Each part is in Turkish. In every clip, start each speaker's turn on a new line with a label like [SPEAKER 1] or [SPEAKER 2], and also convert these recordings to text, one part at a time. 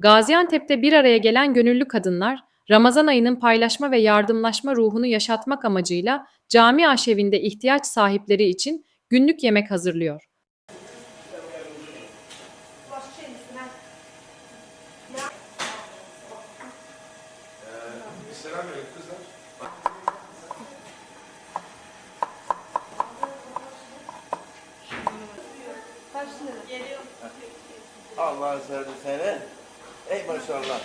[SPEAKER 1] Gaziantep'te bir araya gelen gönüllü kadınlar, Ramazan ayının paylaşma ve yardımlaşma ruhunu yaşatmak amacıyla cami aşevinde ihtiyaç sahipleri için günlük yemek hazırlıyor.
[SPEAKER 2] Allah sevdi seni. Ey maşallah.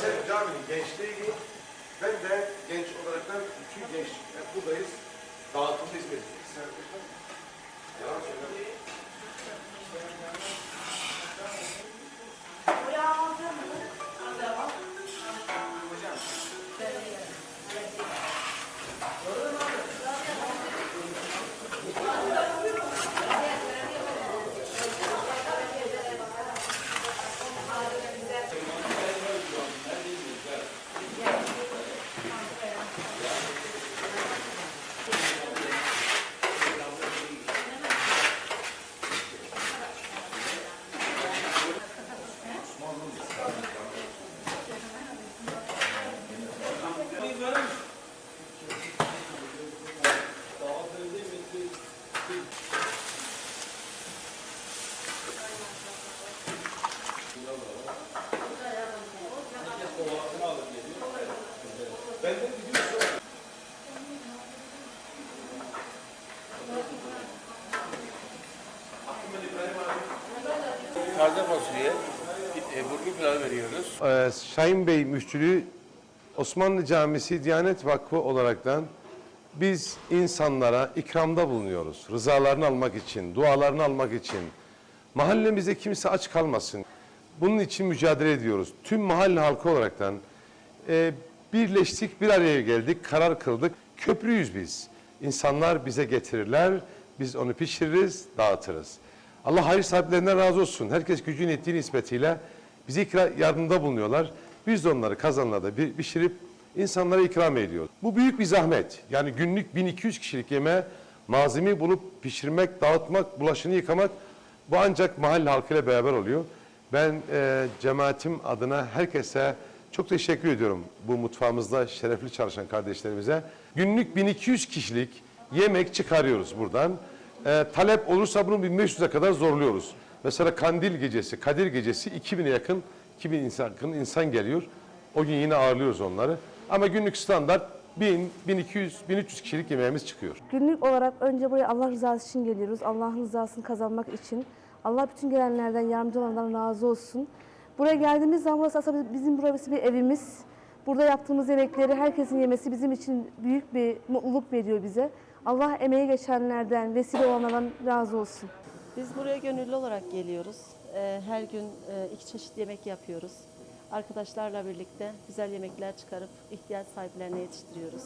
[SPEAKER 3] Sen caminin gençliği, ben de genç olaraktan bütün genç yani buradayız. Dağıtımda ediyoruz. Yalan söyleme.
[SPEAKER 2] Taze fasulye, e, burgu pilavı veriyoruz.
[SPEAKER 3] Ee, Şahin Bey Müştülüğü Osmanlı Camisi Diyanet Vakfı olaraktan biz insanlara ikramda bulunuyoruz. Rızalarını almak için, dualarını almak için. Mahallemizde kimse aç kalmasın. Bunun için mücadele ediyoruz. Tüm mahalle halkı olaraktan e, birleştik, bir araya geldik, karar kıldık. Köprüyüz biz. İnsanlar bize getirirler, biz onu pişiririz, dağıtırız. Allah hayır sahiplerinden razı olsun. Herkes gücün ettiği nispetiyle bize yardımda bulunuyorlar. Biz de onları kazanlarda pişirip insanlara ikram ediyoruz. Bu büyük bir zahmet. Yani günlük 1200 kişilik yemeğe malzemeyi bulup pişirmek, dağıtmak, bulaşını yıkamak bu ancak mahalle halkıyla beraber oluyor. Ben e, cemaatim adına herkese çok teşekkür ediyorum bu mutfağımızda şerefli çalışan kardeşlerimize. Günlük 1200 kişilik yemek çıkarıyoruz buradan. E, talep olursa bunu 1500'e kadar zorluyoruz. Mesela Kandil gecesi, Kadir gecesi 2000'e yakın, 2000 insan, insan geliyor. O gün yine ağırlıyoruz onları. Ama günlük standart 1000, 1200, 1300 kişilik yemeğimiz çıkıyor.
[SPEAKER 4] Günlük olarak önce buraya Allah rızası için geliyoruz. Allah'ın rızasını kazanmak için. Allah bütün gelenlerden, yardımcı olanlardan razı olsun. Buraya geldiğimiz zaman burası aslında bizim burası bir evimiz. Burada yaptığımız yemekleri herkesin yemesi bizim için büyük bir mutluluk veriyor bize. Allah emeği geçenlerden, vesile olanlardan razı olsun.
[SPEAKER 5] Biz buraya gönüllü olarak geliyoruz. Ee, Her gün e, iki çeşit yemek yapıyoruz. Arkadaşlarla birlikte güzel yemekler çıkarıp ihtiyaç sahiplerine yetiştiriyoruz.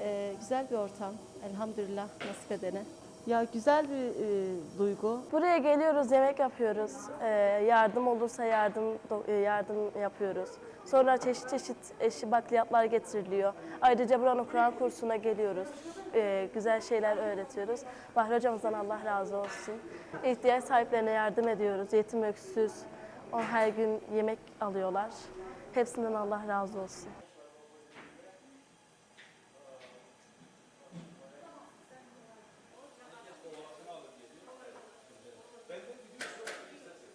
[SPEAKER 5] Ee, Güzel bir ortam. Elhamdülillah nasip edene. Ya güzel bir e, duygu.
[SPEAKER 6] Buraya geliyoruz, yemek yapıyoruz. Ee, yardım olursa yardım e, yardım yapıyoruz. Sonra çeşit çeşit eşi bakliyatlar getiriliyor. Ayrıca buranın Kur'an kursuna geliyoruz. Ee, güzel şeyler öğretiyoruz. Bahri hocamızdan Allah razı olsun. İhtiyaç sahiplerine yardım ediyoruz. Yetim öksüz. O her gün yemek alıyorlar. Hepsinden Allah razı olsun.